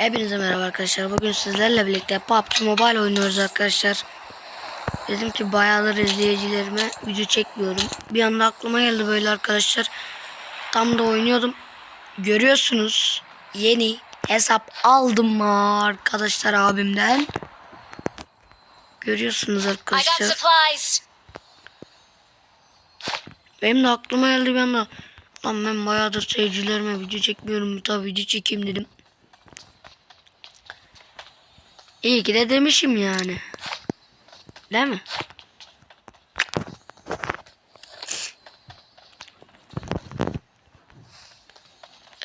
Hepinize merhaba arkadaşlar. Bugün sizlerle birlikte PUBG Mobile oynuyoruz arkadaşlar. Dedim ki bayağıdır izleyicilerime video çekmiyorum. Bir anda aklıma geldi böyle arkadaşlar. Tam da oynuyordum. Görüyorsunuz yeni hesap aldım arkadaşlar abimden. Görüyorsunuz arkadaşlar. Benim de aklıma geldi bir anda. Lan ben bayağıdır seyircilerime video çekmiyorum. Bir video çekeyim dedim. İyi ki de demişim yani. Değil mi?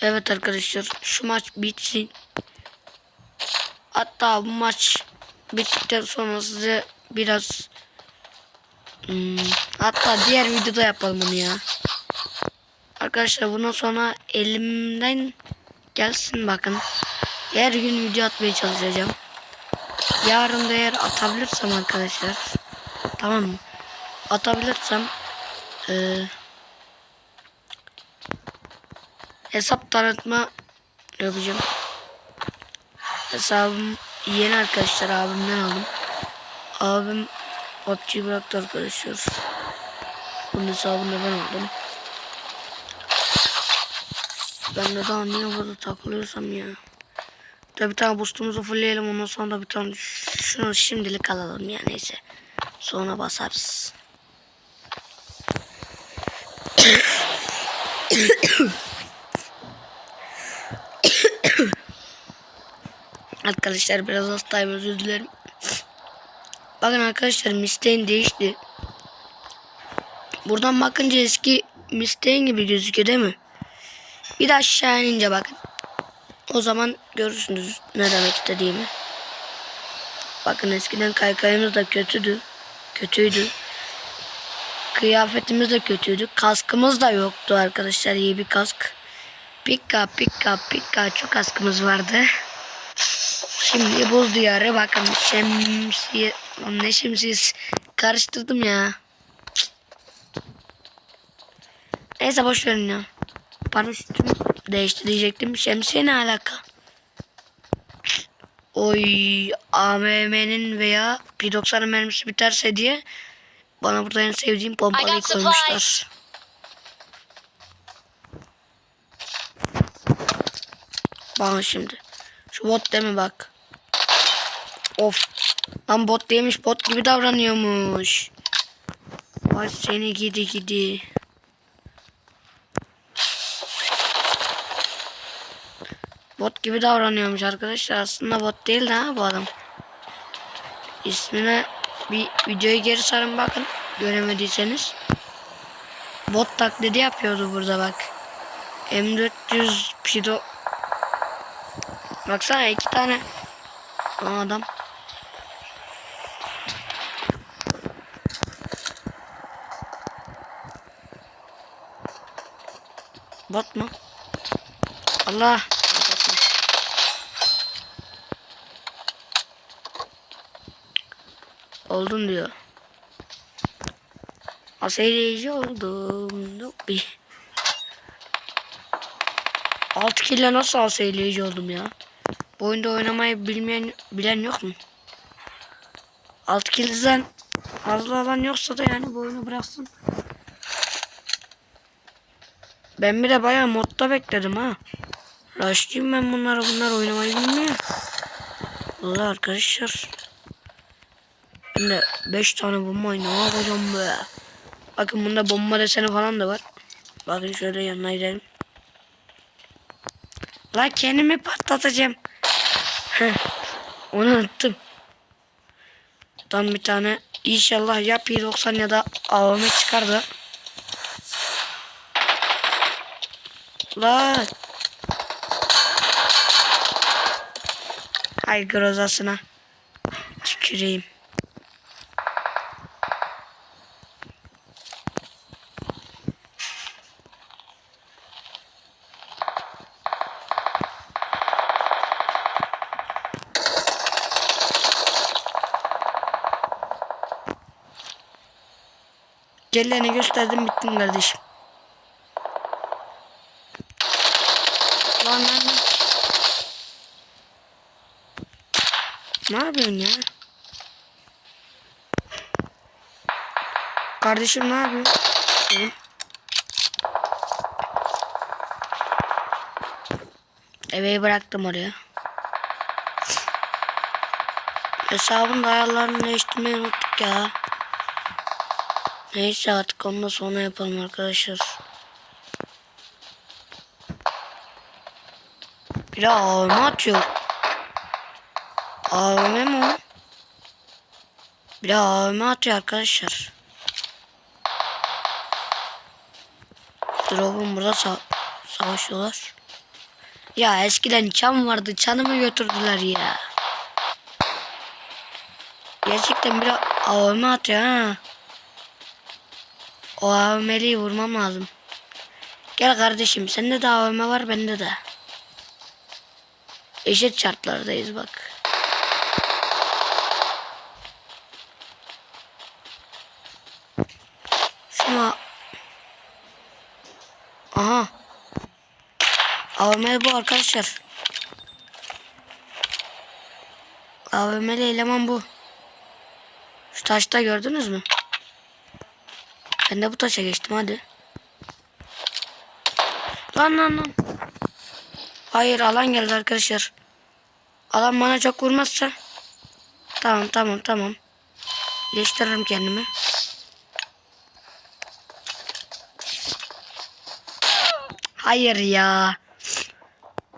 Evet arkadaşlar şu maç bitsin. Hatta bu maç bittikten sonra size biraz Hmm, hatta diğer videoda yapalım bunu ya. Arkadaşlar bundan sonra elimden gelsin bakın. Her gün video atmaya çalışacağım. Yarın da eğer atabilirsem arkadaşlar. Tamam mı? Atabilirsem eee, hesap tanıtma yapacağım. Hesabım yeni arkadaşlar abimden aldım. Abim PUBG'yi bıraktı arkadaşlar. Bunun hesabını ben aldım. Ben de daha niye burada takılıyorsam ya. Da bir tane boostumuzu fullleyelim ondan sonra da bir tane şunu şimdilik alalım ya neyse. Sonra basarız. Arkadaşlar biraz hastayım özür dilerim. Bakın arkadaşlar Mustang değişti. Buradan bakınca eski Mustang gibi gözüküyor değil mi? Bir de aşağı inince bakın. O zaman görürsünüz ne demek istediğimi. Bakın eskiden kaykayımız da kötüydü. Kötüydü. Kıyafetimiz de kötüydü. Kaskımız da yoktu arkadaşlar. iyi bir kask. Pika pika pika çok kaskımız vardı. Şimdi buz diyarı bakın şemsiye ne şemsiyesi karıştırdım ya. Neyse boş verin ya. Paraşütüm değişti diyecektim. Şemsiye ne alaka? Oy AMM'nin veya P90'ın mermisi biterse diye bana burada en sevdiğim pompalıyı koymuşlar. Bana şimdi. Şu bot mi bak. Of. Lan bot değilmiş bot gibi davranıyormuş. Vay seni gidi gidi. Bot gibi davranıyormuş arkadaşlar. Aslında bot değil de ha bu adam. İsmine bir videoyu geri sarın bakın. Göremediyseniz. Bot taklidi yapıyordu burada bak. M400 Pido. Baksana iki tane Aa, adam. Bot mu? Allah. Oldun diyor. Aseyleyici oldum. Yok bir. 6 kille nasıl aseyleyici oldum ya? Bu oyunda oynamayı bilmeyen bilen yok mu? 6 kill'den fazla alan yoksa da yani bu oyunu bıraksın. Ben bir de bayağı modda bekledim ha. Rush'lıyım ben bunları bunlar oynamayı bilmiyor. Valla arkadaşlar. De 5 tane bomba ne yapacağım be. Bakın bunda bomba deseni falan da var. Bakın şöyle yanına gidelim. La kendimi patlatacağım. Heh, Onu unuttum. Tam bir tane inşallah ya P90 ya da AVM çıkar da. La. Hay grozasına. Tüküreyim. Kelleni gösterdim bittin kardeşim. Lan lan. Ne yapıyorsun ya? Kardeşim ne yapıyorsun? Oğlum. Eveyi bıraktım oraya. Hesabın da ayarlarını değiştirmeyi unuttuk ya. Neyse artık onu da sonra yapalım arkadaşlar. Biri AVM atıyor. AVM mi o? Biri AVM atıyor arkadaşlar. Drop'un burada sa savaşıyorlar. Ya eskiden çam vardı. Çanımı götürdüler ya. Gerçekten biri AVM atıyor ha. O AVM'liyi vurmam lazım. Gel kardeşim sende de AVM var bende de. Eşit şartlardayız bak. Şuna Aha. AVM bu arkadaşlar. AVM'li eleman bu. Şu taşta gördünüz mü? Ben de bu taşa geçtim hadi. Lan lan lan. Hayır alan geldi arkadaşlar. Alan bana çok vurmazsa. Tamam tamam tamam. İyileştiririm kendimi. Hayır ya.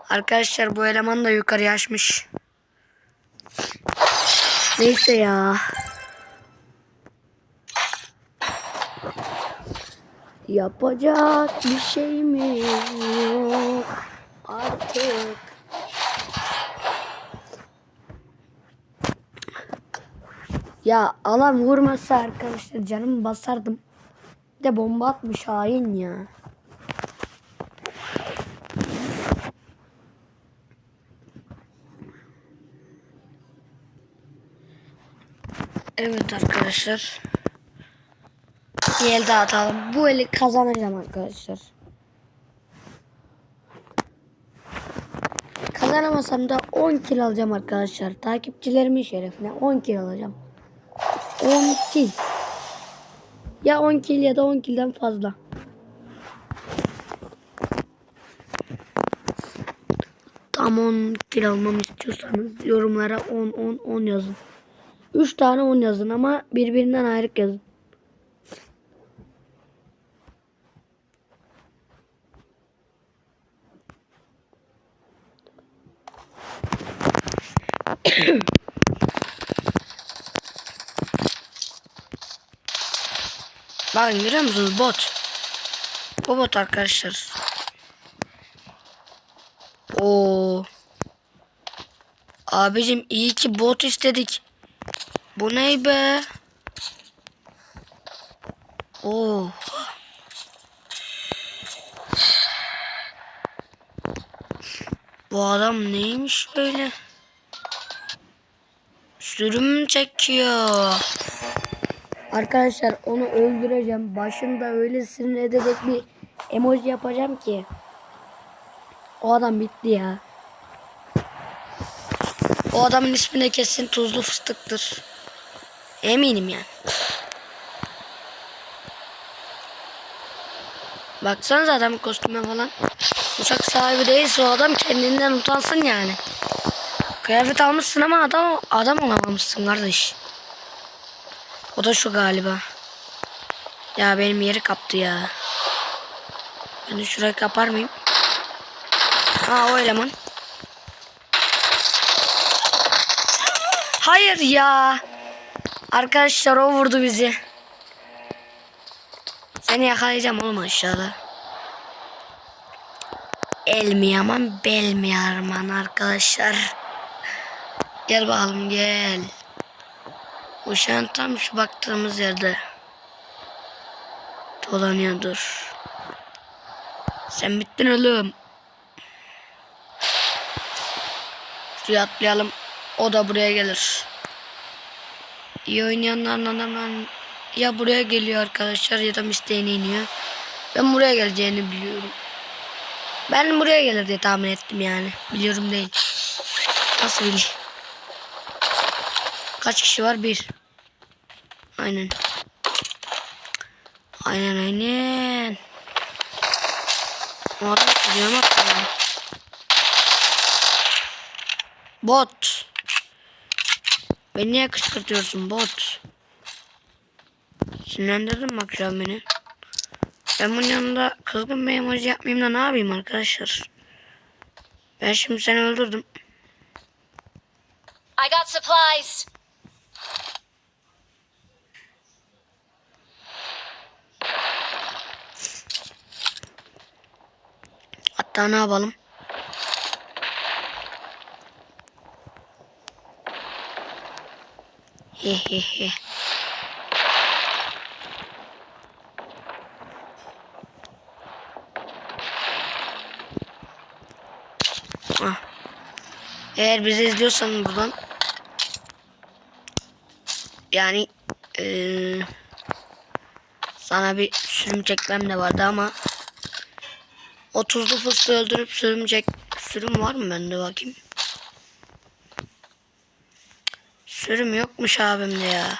Arkadaşlar bu eleman da yukarı açmış. Neyse ya. Yapacak bir şey mi yok artık? Ya alan vurmasa arkadaşlar canımı basardım. Bir de bomba atmış hain ya. Evet arkadaşlar. Bir el daha atalım. Bu eli kazanacağım arkadaşlar. Kazanamasam da 10 kill alacağım arkadaşlar. Takipçilerimin şerefine 10 kill alacağım. 10 kill. Ya 10 kill ya da 10 kill'den fazla. Tam 10 kill almamı istiyorsanız yorumlara 10 10 10 yazın. 3 tane 10 yazın ama birbirinden ayrık yazın. Bakın görüyor musunuz bot. Bu bot arkadaşlar. Oo. Abicim iyi ki bot istedik. Bu ne be? Oo. Bu adam neymiş böyle? Sürüm çekiyor. Arkadaşlar onu öldüreceğim. Başında öyle sinir edecek bir emoji yapacağım ki. O adam bitti ya. O adamın ismi de kesin tuzlu fıstıktır. Eminim yani. Baksanıza adamın kostüme falan. Uçak sahibi değilse o adam kendinden utansın yani. Kıyafet almışsın ama adam adam olamamışsın kardeş. O da şu galiba. Ya benim yeri kaptı ya. Ben de şurayı kapar mıyım? Ha o eleman. Hayır ya. Arkadaşlar o vurdu bizi. Seni yakalayacağım oğlum aşağıda. El mi yaman bel mi yarman arkadaşlar. Gel bakalım gel. Uşağın tam şu baktığımız yerde. Dolanıyordur. Sen bittin oğlum. Şuraya atlayalım. O da buraya gelir. İyi oynayanların adamlar ya buraya geliyor arkadaşlar ya da misteğine iniyor. Ben buraya geleceğini biliyorum. Ben buraya gelir diye tahmin ettim yani. Biliyorum değil. Nasıl bileyim. Kaç kişi var? Bir. Aynen. Aynen aynen. O adam kızıyor. Bot. Beni niye kışkırtıyorsun bot? Sinirlendirdin bak şu beni. Ben bunun yanında kızgın bir emoji yapmayayım da ne yapayım arkadaşlar? Ben şimdi seni öldürdüm. I got supplies. Hatta ne yapalım? He he he. Ah. Eğer bizi izliyorsan buradan yani eee, sana bir sürüm çekmem de vardı ama 30'lu fıstığı öldürüp sürümcek sürüm var mı bende bakayım. Sürüm yokmuş abimde ya.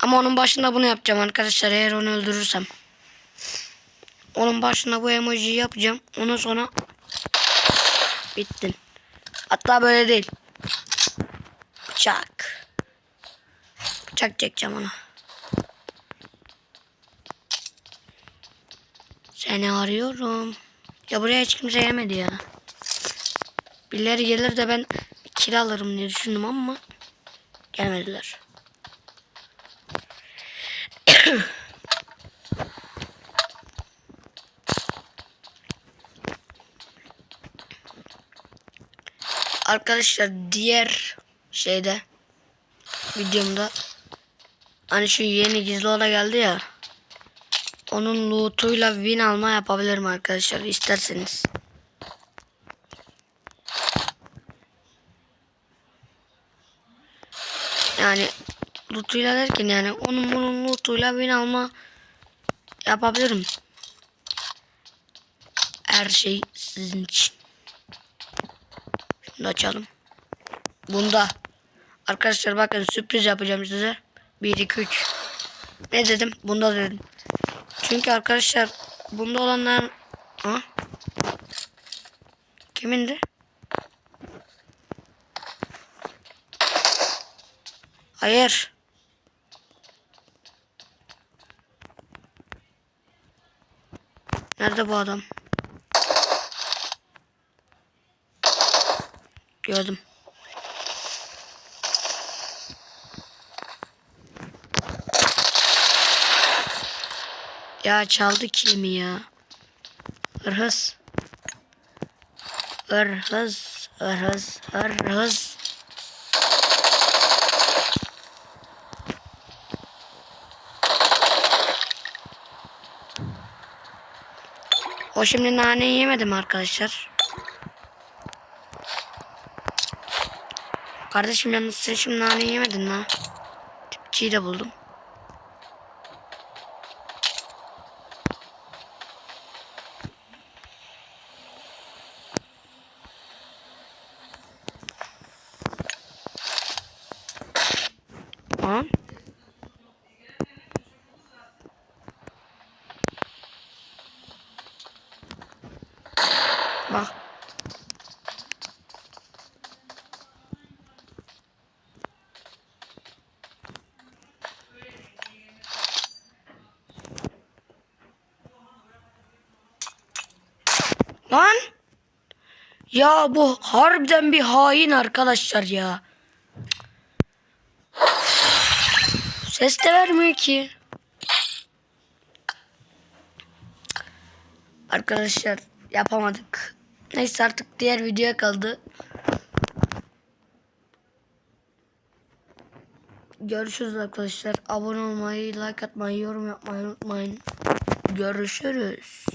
Ama onun başında bunu yapacağım arkadaşlar eğer onu öldürürsem. Onun başında bu emojiyi yapacağım. Ondan sonra bittin. Hatta böyle değil. Bıçak. Bıçak çekeceğim ona. Seni arıyorum. Ya buraya hiç kimse gelmedi ya. Birileri gelir de ben kill alırım diye düşündüm ama gelmediler. Arkadaşlar diğer şeyde videomda hani şu yeni gizli oda geldi ya onun lootuyla win alma yapabilirim arkadaşlar isterseniz. Yani lootuyla derken yani onun bunun lootuyla win alma yapabilirim. Her şey sizin için. Şunu açalım. Bunda. Arkadaşlar bakın sürpriz yapacağım size. 1 2 3. Ne dedim? Bunda dedim. Çünkü arkadaşlar bunda olanlar ha? Kimindi? Hayır. Nerede bu adam? Gördüm. Ya çaldı kilimi ya. Hırhız. Hırhız. Hırhız. Hırhız. O şimdi nane yemedim arkadaşlar. Kardeşim yalnız sen şimdi nane yemedin lan. Tipçiyi de buldum. Tamam. Bak. Lan. Ya bu harbiden bir hain arkadaşlar ya. Ses de vermiyor ki. Arkadaşlar yapamadık. Neyse artık diğer videoya kaldı. Görüşürüz arkadaşlar. Abone olmayı, like atmayı, yorum yapmayı unutmayın. Görüşürüz.